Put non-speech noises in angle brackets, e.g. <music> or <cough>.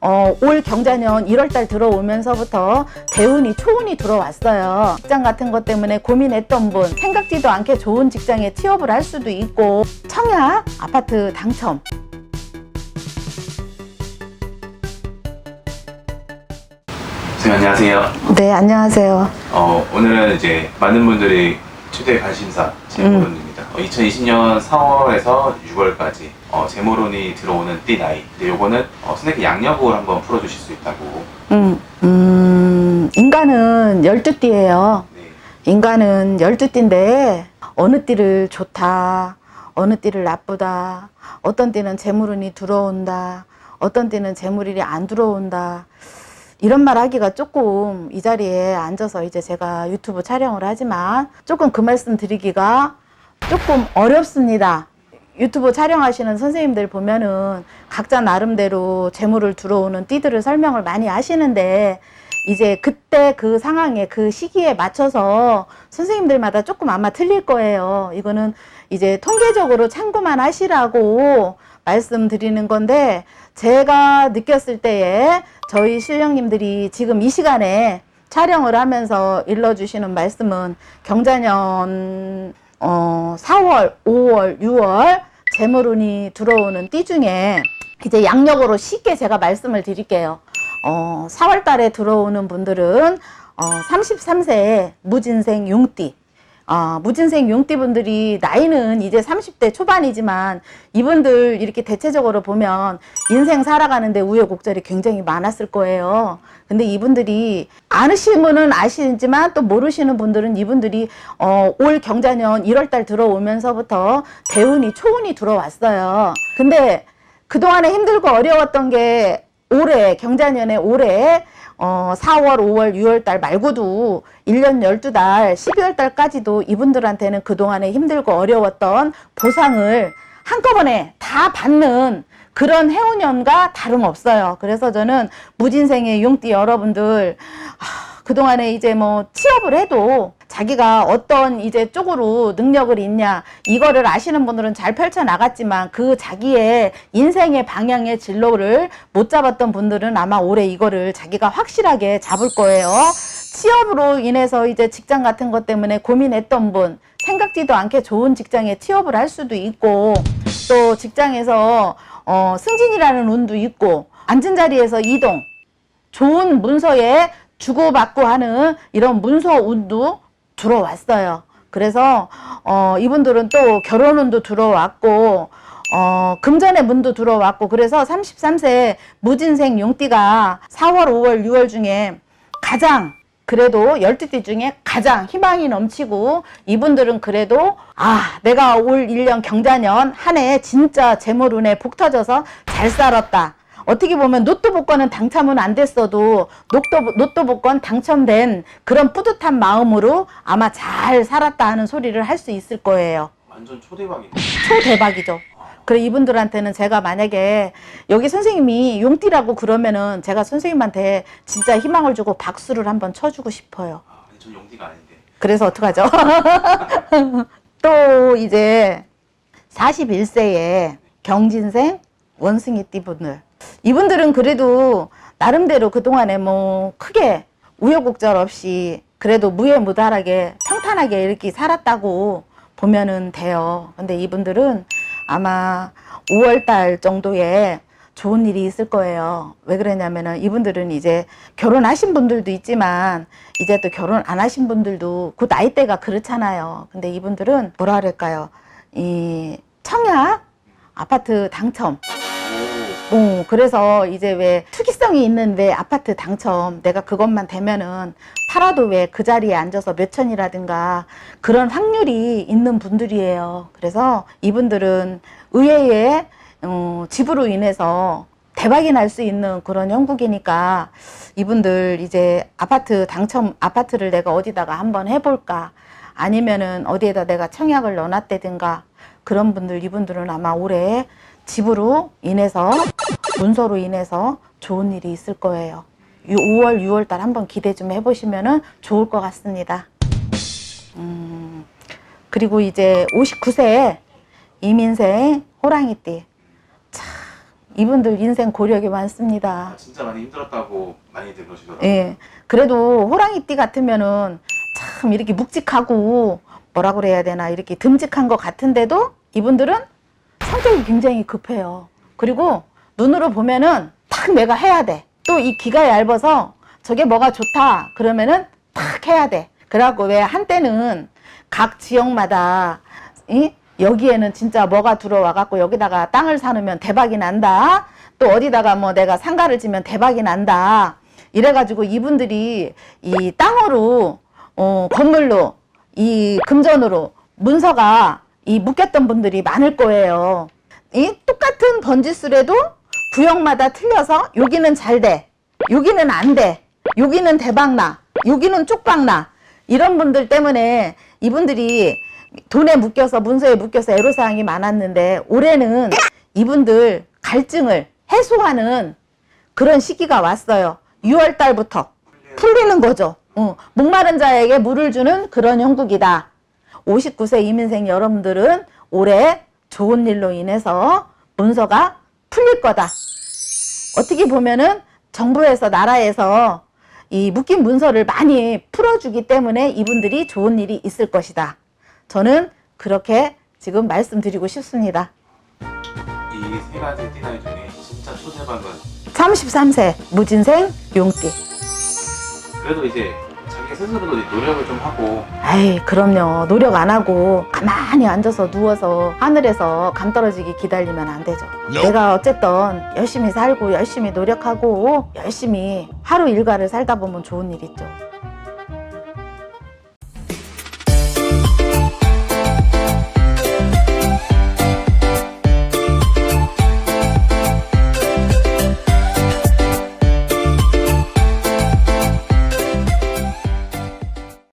어, 올 경자년 1월달 들어오면서부터 대운이 초운이 들어왔어요. 직장 같은 것 때문에 고민했던 분, 생각지도 않게 좋은 직장에 취업을 할 수도 있고 청약 아파트 당첨. 선생님 안녕하세요. 네, 안녕하세요. 어, 오늘은 이제 많은 분들이 최대 관심사 재물론입니다. 어, 2020년 4월에서 6월까지 어, 재물론이 들어오는 띠 나이. 근데 요거는 어, 선생님 양력을 한번 풀어주실 수 있다고. 음, 음, 인간은 12띠예요. 네. 인간은 12띠인데 어느 띠를 좋다, 어느 띠를 나쁘다, 어떤 띠는 재물운이 들어온다, 어떤 띠는 재물일이 안 들어온다. 이런 말 하기가 조금 이 자리에 앉아서 이제 제가 유튜브 촬영을 하지만 조금 그 말씀 드리기가 조금 어렵습니다. 유튜브 촬영하시는 선생님들 보면은 각자 나름대로 재물을 들어오는 띠들을 설명을 많이 하시는데 이제 그때 그 상황에 그 시기에 맞춰서 선생님들마다 조금 아마 틀릴 거예요. 이거는 이제 통계적으로 참고만 하시라고 말씀드리는 건데 제가 느꼈을 때에 저희 실령님들이 지금 이 시간에 촬영을 하면서 일러주시는 말씀은 경자년 어, 4월, 5월, 6월 재물운이 들어오는 띠 중에 이제 양력으로 쉽게 제가 말씀을 드릴게요. 어, 4월 달에 들어오는 분들은 어, 33세에 무진생 용띠. 어, 무진생 용띠 분들이 나이는 이제 30대 초반이지만 이분들 이렇게 대체적으로 보면 인생 살아가는데 우여곡절이 굉장히 많았을 거예요. 근데 이분들이 아시면은 아시지만 또 모르시는 분들은 이분들이 어, 올 경자년 1월달 들어오면서부터 대운이 초운이 들어왔어요. 근데 그동안에 힘들고 어려웠던 게 올해 경자년에 올해 어 4월, 5월, 6월 달 말고도 1년 12달, 12월 달까지도 이분들한테는 그동안에 힘들고 어려웠던 보상을 한꺼번에 다 받는 그런 해운년과 다름없어요. 그래서 저는 무진생의 용띠 여러분들 아, 그동안에 이제 뭐 취업을 해도 자기가 어떤 이제 쪽으로 능력을 있냐 이거를 아시는 분들은 잘 펼쳐 나갔지만 그 자기의 인생의 방향의 진로를 못 잡았던 분들은 아마 올해 이거를 자기가 확실하게 잡을 거예요. 취업으로 인해서 이제 직장 같은 것 때문에 고민했던 분 생각지도 않게 좋은 직장에 취업을 할 수도 있고 또 직장에서 어, 승진이라는 운도 있고 앉은 자리에서 이동 좋은 문서에 주고받고 하는 이런 문서 운도 들어왔어요. 그래서 어, 이분들은 또 결혼운도 들어왔고 어, 금전의 문도 들어왔고 그래서 33세 무진생 용띠가 4월, 5월, 6월 중에 가장 그래도 12띠 중에 가장 희망이 넘치고 이분들은 그래도 아 내가 올 1년 경자년 한 해 진짜 재물운에 복 터져서 잘 살았다. 어떻게 보면 로또 복권은 당첨은 안 됐어도 로또, 로또 복권 당첨된 그런 뿌듯한 마음으로 아마 잘 살았다 하는 소리를 할 수 있을 거예요. 완전 초대박이네. 초대박이죠. 그래 이분들한테는 제가 만약에 여기 선생님이 용띠라고 그러면은 제가 선생님한테 진짜 희망을 주고 박수를 한번 쳐주고 싶어요. 아, 근데 전 용띠가 아닌데. 그래서 어떡하죠? <laughs> 또 이제 41세에 경진생 원숭이띠 분들 이분들은 그래도 나름대로 그동안에 뭐 크게 우여곡절 없이 그래도 무해무달하게 평탄하게 이렇게 살았다고 보면은 돼요. 근데 이분들은 아마 5월달 정도에 좋은 일이 있을 거예요. 왜 그러냐면은 이분들은 이제 결혼하신 분들도 있지만 이제 또 결혼 안 하신 분들도 그 나이대가 그렇잖아요. 근데 이분들은 뭐라 그럴까요? 이 청약 아파트 당첨. 오. 어, 그래서 이제 왜 투기성이 있는 왜 아파트 당첨 내가 그것만 되면은 팔아도 왜 그 자리에 앉아서 몇 천이라든가 그런 확률이 있는 분들이에요. 그래서 이분들은 의외의 어, 집으로 인해서 대박이 날 수 있는 그런 형국이니까 이분들 이제 아파트 당첨 아파트를 내가 어디다가 한번 해볼까 아니면은 어디에다 내가 청약을 넣어놨다든가 그런 분들 이분들은 아마 올해 집으로 인해서 문서로 인해서 좋은 일이 있을 거예요. 5월, 6월 달 한번 기대 좀 해보시면은 좋을 것 같습니다. 음, 그리고 이제 59세 이민생 호랑이띠. 참, 이분들 인생 고력이 많습니다. 아, 진짜 많이 힘들었다고 많이들 그러시더라고요. 예. 그래도 호랑이띠 같으면은 참 이렇게 묵직하고 뭐라 그래야 되나 이렇게 듬직한 것 같은데도 이분들은 성격이 굉장히 급해요. 그리고 눈으로 보면은 탁 내가 해야 돼. 또 이 귀가 얇아서 저게 뭐가 좋다 그러면은 탁 해야 돼. 그래갖고 왜 한때는 각 지역마다 이 여기에는 진짜 뭐가 들어와 갖고 여기다가 땅을 사놓으면 대박이 난다. 또 어디다가 뭐 내가 상가를 지면 대박이 난다. 이래가지고 이분들이 이 땅으로 어, 건물로 이 금전으로 문서가 이 묶였던 분들이 많을 거예요. 이 똑같은 번지수래도 구역마다 틀려서 여기는 잘 돼, 여기는 안 돼, 여기는 대박 나, 여기는 쪽박 나 이런 분들 때문에 이분들이 돈에 묶여서 문서에 묶여서 애로사항이 많았는데 올해는 이분들 갈증을 해소하는 그런 시기가 왔어요. 6월 달부터 풀리는 거죠. 어, 목마른 자에게 물을 주는 그런 형국이다. 59세 이민생 여러분들은 올해 좋은 일로 인해서 문서가 풀릴 거다. 어떻게 보면은 정부에서 나라에서 이 묶인 문서를 많이 풀어주기 때문에 이분들이 좋은 일이 있을 것이다. 저는 그렇게 지금 말씀드리고 싶습니다. 이 세 가지 띠나이 중에 진짜 초대박은 33세 무진생 용띠. 그래도 이제 스스로도 노력을 좀 하고 아이, 그럼요. 노력 안 하고 가만히 앉아서 누워서 하늘에서 감 떨어지기 기다리면 안 되죠. 내가 어쨌든 열심히 살고 열심히 노력하고 열심히 하루 일과를 살다 보면 좋은 일 있죠.